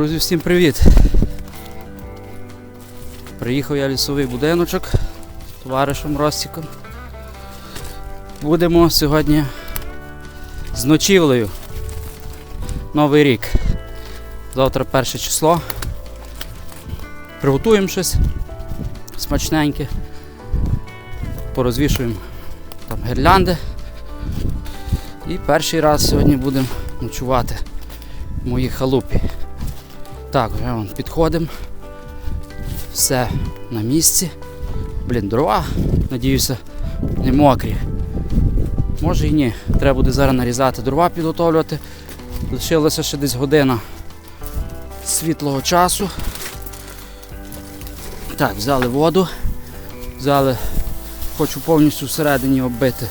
Друзі, всім привіт! Приїхав я лісовий будиночок з товаришем Ростіком. Будемо сьогодні з ночівлею. Новий рік. Завтра перше число. Приготуємо щось смачненьке. Порозвішуємо там гірлянди. І перший раз сьогодні будемо ночувати в моїй халупі. Так, вже вон підходимо. Все на місці. Блін, дрова, надіюся, не мокрі. Може і ні. Треба буде зараз нарізати дрова підготовлювати. Лишилося ще десь година світлого часу. Так, взяли воду, взяли, хочу повністю всередині оббити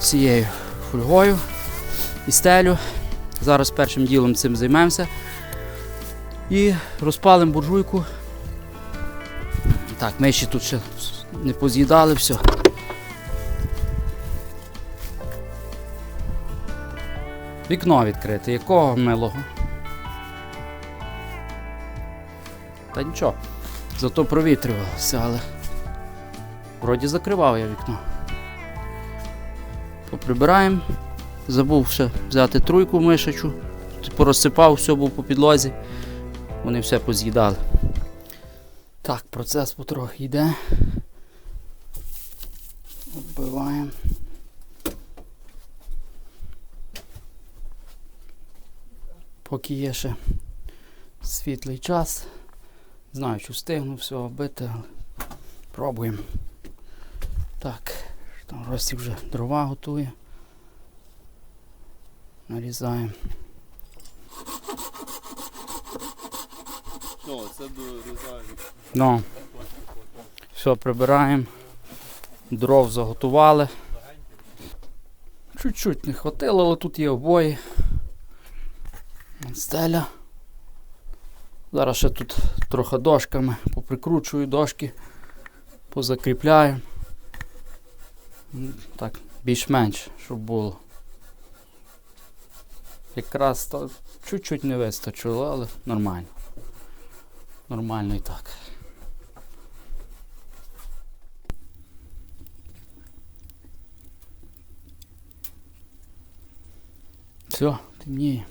цією фольгою і стелю. Зараз першим ділом цим займемося. І розпалимо буржуйку. Так, ми ще тут ще не поз'їдали все. Вікно відкрите. Якого милого? Та нічого. Зато провітрювалося, але вроді закривав я вікно. Поприбираємо. Забув ще взяти труйку мишачу. Порозсипав, все був по підлозі. Вони все поз'їдали. Так, процес потрохи йде. Вбиваємо. Поки є ще світлий час. Знаю, чи встигну все вбити, але пробуємо. Так, там Ростік вже дрова готує. Нарізаємо. Ну, це дорізаю. Ну, все прибираємо. Дров заготували. Чуть-чуть не хватило, але тут є обої. Стеля. Зараз ще тут трохи дошками поприкручую дошки, позакріпляю. Так, більш-менш, щоб було. Якраз чуть-чуть не вистачило, але нормально. Нормально і так. Все, темніє.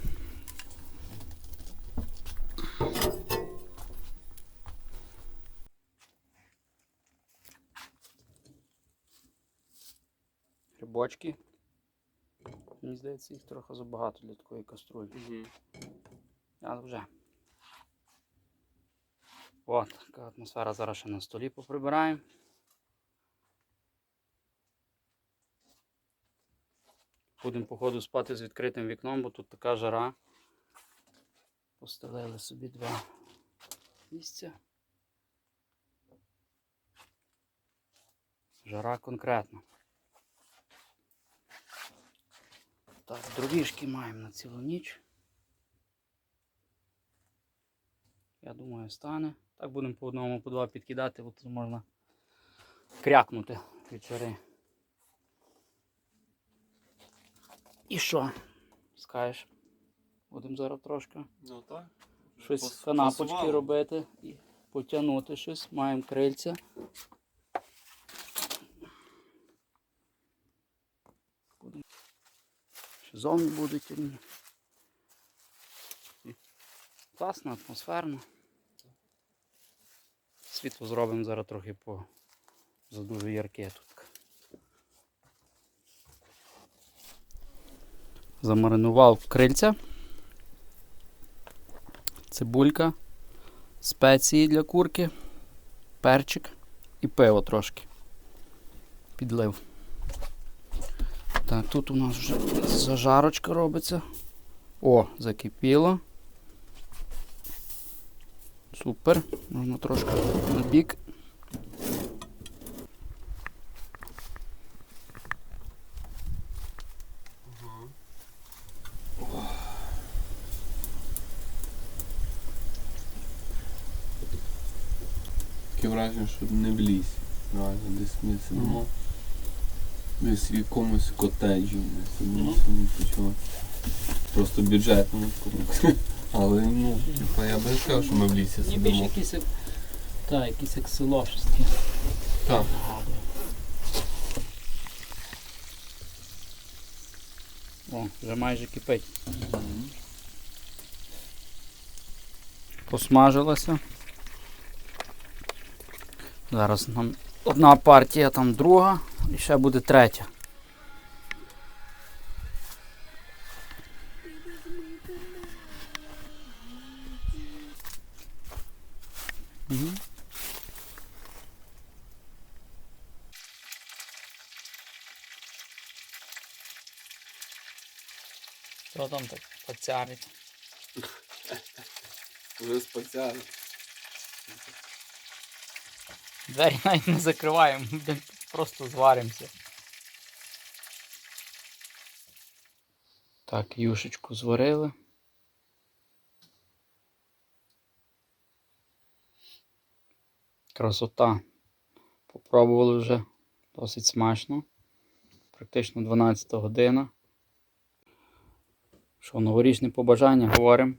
Грибочки. Мені здається, їх трохи забагато для такої каструлі. Угу. Але вже. От, така атмосфера зараз ще на столі поприбираємо. Будемо, походу, спати з відкритим вікном, бо тут така жара. Постелили собі два місця. Жара конкретно. Так, дровішки маємо на цілу ніч. Я думаю, стане. Так будемо по одному, по два підкидати, бо тут можна крякнути від жари. І що? Скажеш? Будемо зараз трошки Ну так. щось Пос- канапочки пасувало. робити і потягнути щось. Маємо крильця. Будемо. Ще зовні будуть Класно, атмосферно. Світло зробимо зараз трохи по за дуже ярке тут. Замаринував крильця. Цибулька, спеції для курки, перчик і пиво трошки. Підлив. Так, тут у нас вже зажарочка робиться. О, закипіло. Супер. Можна трошки на бік. Таке враження, що не в лісі. Реально, десь ми сидимо. Десь в якомусь котеджі ми сидимо, собі почали. Просто бюджетному. Але ну, типа, я би не сказав, що ми в лісі Ні, більше сидимо. якісь, як- та, якісь як село щось таке. Так. нагадує. О, вже майже кипить. Посмажилося. Зараз нам одна партія, там друга і ще буде третя. Що там так поцярить? Вже спеціально. Двері навіть не закриваємо, просто зваримося. Так, юшечку зварили. Красота. Попробували вже досить смачно. Практично 12 година. Що, новорічні побажання говоримо.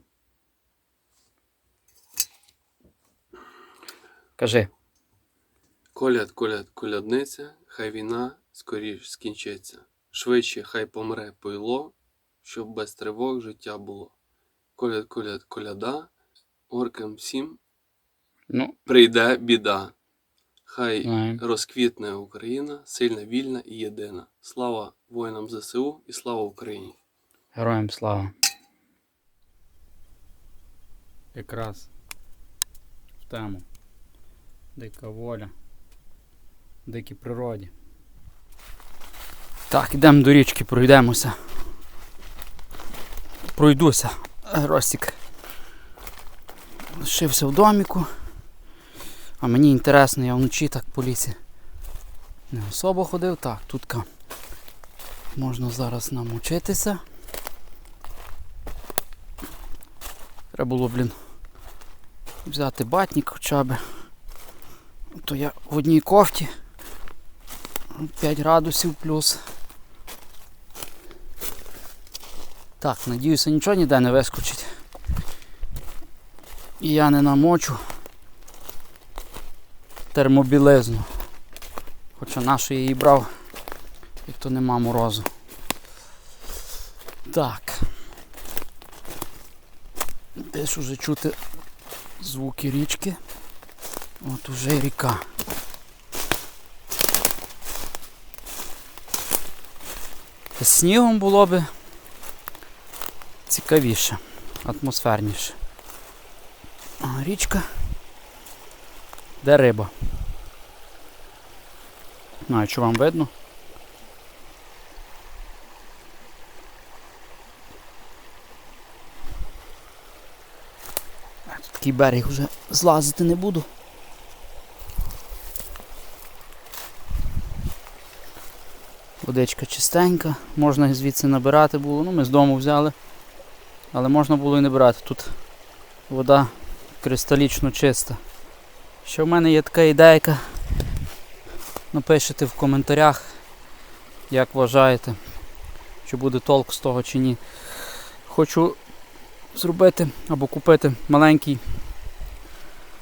Кажи. Коляд, коляд, колядниця, хай війна скоріш скінчиться. Швидше хай помре пойло, щоб без тривог життя було. Коляд, коляд, коляда, оркам всім Ну, прийде біда. Хай знаємо. розквітне Україна, сильна, вільна і єдина. Слава воїнам ЗСУ і слава Україні! Героям слава. Якраз в тему. Дика воля. Дикій природі. Так, ідемо до річки, пройдемося. Пройдуся. Ростик. Лишився в доміку. А мені інтересно, я вночі так по лісі не особо ходив. Так, тут можна зараз намочитися. Треба було, блін, взяти батник хоча б. То я в одній кофті. 5 градусів плюс. Так, надіюся, нічого ніде не вискочить. І я не намочу термобілизну. Хоча нашу я її брав, як то нема морозу. Так. Десь уже чути звуки річки. От уже і ріка. Снігом було би цікавіше, атмосферніше. А річка. Де риба? Знаю, чи вам видно. Такий берег вже злазити не буду. Водичка чистенька, можна звідси набирати було. Ну, ми з дому взяли, але можна було і не брати. Тут вода кристалічно чиста. Ще в мене є така ідейка. Напишіть в коментарях, як вважаєте, чи буде толк з того чи ні. Хочу зробити або купити маленький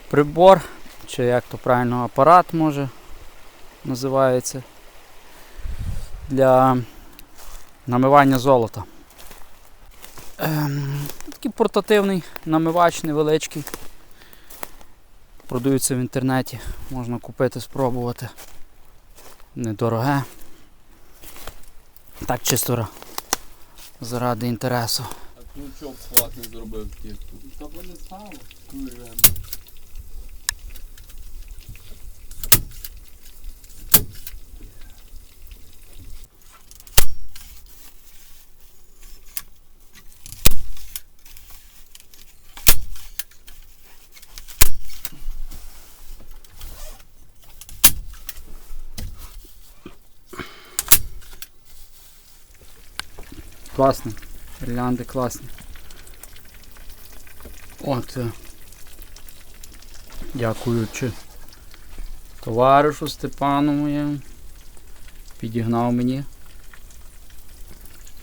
прибор, чи як то правильно апарат може називається для намивання золота. Ем, такий портативний намивач невеличкий. Продаються в інтернеті, можна купити, спробувати. Недороге. Так чисто заради інтересу. Ну флаг не зробив тітку? Та бо не стало. Курва. Класно. Гірлянди класні. От. е, Дякуючи товаришу Степану моєму. Підігнав мені.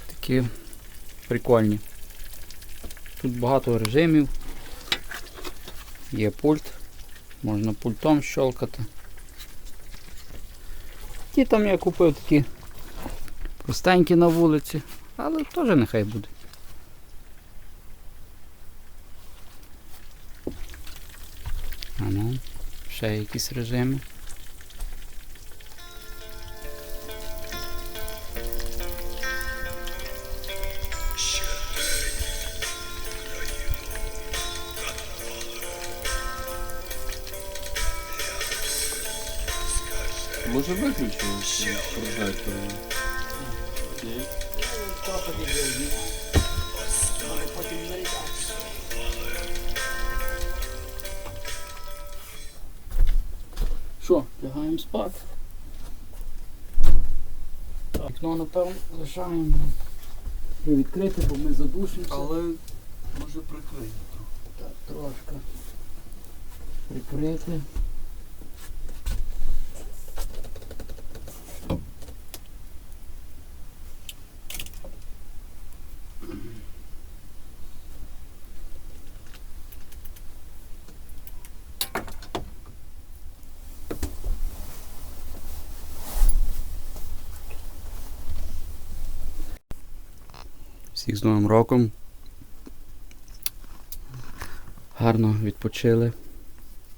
Такі прикольні. Тут багато режимів. Є пульт. Можна пультом щелкати. Ті там я купив такі простенькі на вулиці, але теж нехай буде. А ну, ще якісь режими. Може виключимо прожектор? Що, лягаємо спати. Вікно, напевно, лишаємо привідкрити, бо ми задушимося. Але може прикрити. Так, трошки прикрити. Всіх з Новим роком. Гарно відпочили,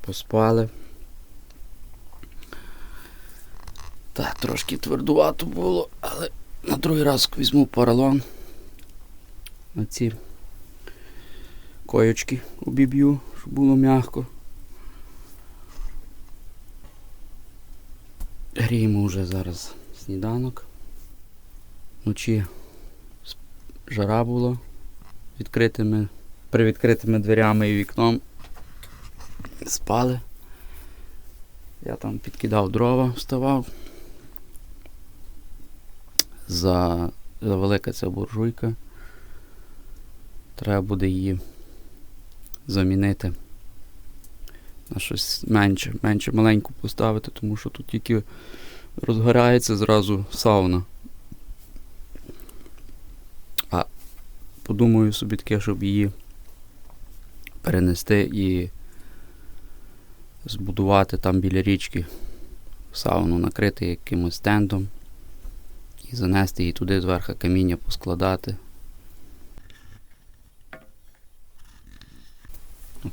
поспали. Так, трошки твердувато було, але на другий раз візьму поролон. На ці коєчки обіб'ю, щоб було м'яко. Гріємо вже зараз сніданок. Вночі жара була відкритими при відкритими дверями і вікном спали. Я там підкидав дрова, вставав. За, за велика ця буржуйка. Треба буде її замінити на щось менше, менше маленьку поставити, тому що тут тільки розгорається зразу сауна. А подумаю собі таке, щоб її перенести і збудувати там біля річки сауну, накрити якимось стендом і занести її туди зверху каміння поскладати.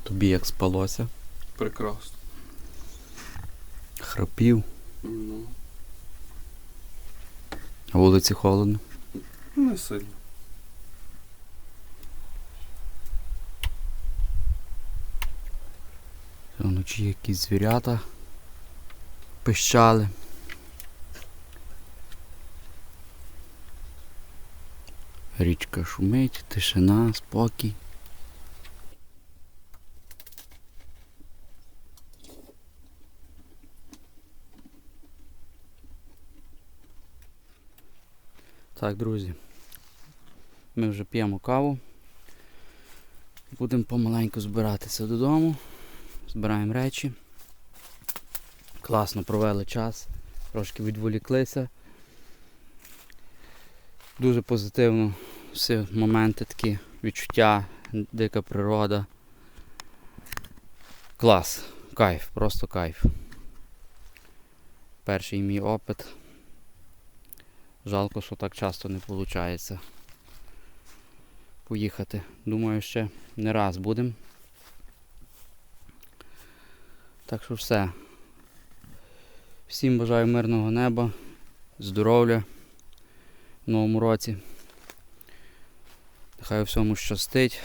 Тобі як спалося, Прекрасно. храпів, Ну, а вулиці холодно. не сильно. Вночі якісь звірята пищали. Річка шумить, тишина, спокій. Так, друзі. Ми вже п'ємо каву. Будемо помаленьку збиратися додому збираємо речі. Класно провели час, трошки відволіклися. Дуже позитивно всі моменти такі, відчуття, дика природа. Клас, кайф, просто кайф. Перший мій опит. Жалко, що так часто не виходить поїхати. Думаю, ще не раз будемо. Так що все. Всім бажаю мирного неба, здоров'я в новому році. Нехай у всьому щастить.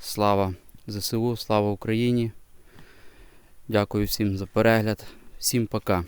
Слава ЗСУ, слава Україні. Дякую всім за перегляд. Всім пока.